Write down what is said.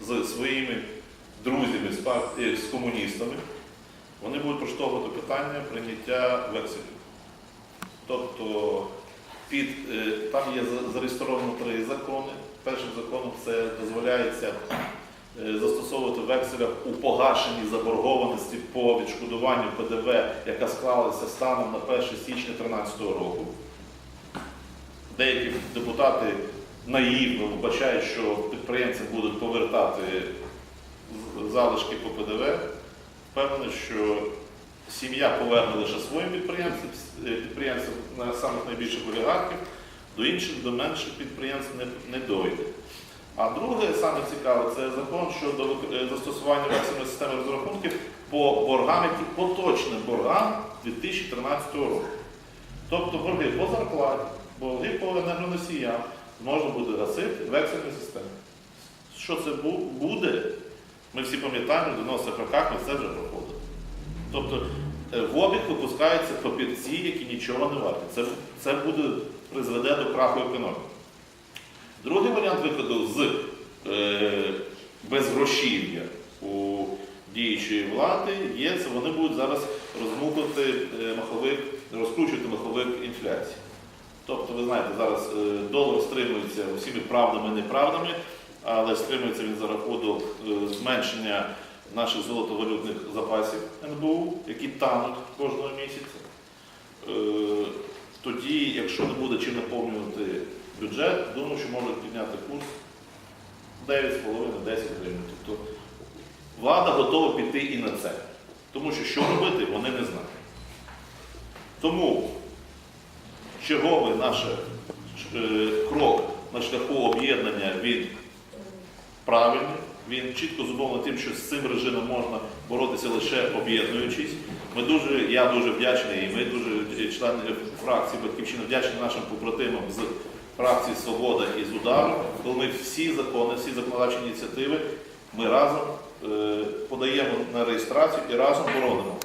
з своїми друзями, е, з комуністами, вони будуть проштовхувати питання прийняття векселів. Тобто під, е, там є зареєстровано три закони. Першим законом це дозволяється е, застосовувати в векселях у погашенні заборгованості по відшкодуванню ПДВ, яка склалася станом на 1 січня 2013 року. Деякі депутати наївно вбачають, що підприємці будуть повертати залишки по ПДВ. Впевнений, що сім'я поверне лише своїм підприємцям, е, підприємцям на самих найбільших олігархів, до інших, до менших підприємств не, не дойде. А друге, саме цікаве, це закон щодо е, застосування вексельної системи розрахунків по боргам, які поточним боргам 2013 року. Тобто борги по зарплаті, борги по енергоносіям можна буде гасити вексельною системою. Що це буде? Ми всі пам'ятаємо, в 90-х роках ми це вже проходили. Тобто е, в обіг випускаються папірці, які нічого не варті. Це, це буде призведе до краху економіки. Другий варіант виходу з е, безгрошів'я у діючої влади є, це вони будуть зараз розмукувати е, маховик, розкручувати маховик інфляції. Тобто, ви знаєте, зараз е, долар стримується усіми правдами і неправдами, але стримується він за рахунок е, зменшення наших золотовалютних запасів НБУ, які тануть кожного місяця. Е, Тоді, якщо не буде чим наповнювати бюджет, думаю, що можуть підняти курс 9,5-10 гривень. Тобто влада готова піти і на це. Тому що що робити, вони не знають. Тому черговий наш е, крок на шляху об'єднання він правильний. Він чітко зумовлений тим, що з цим режимом можна боротися лише об'єднуючись. Ми дуже, я дуже вдячний, і ми дуже е, члени фракції Батьківщина вдячні нашим побратимам з фракції Свобода і з удару, коли ми всі закони, всі законодавчі ініціативи ми разом е, подаємо на реєстрацію і разом боронимо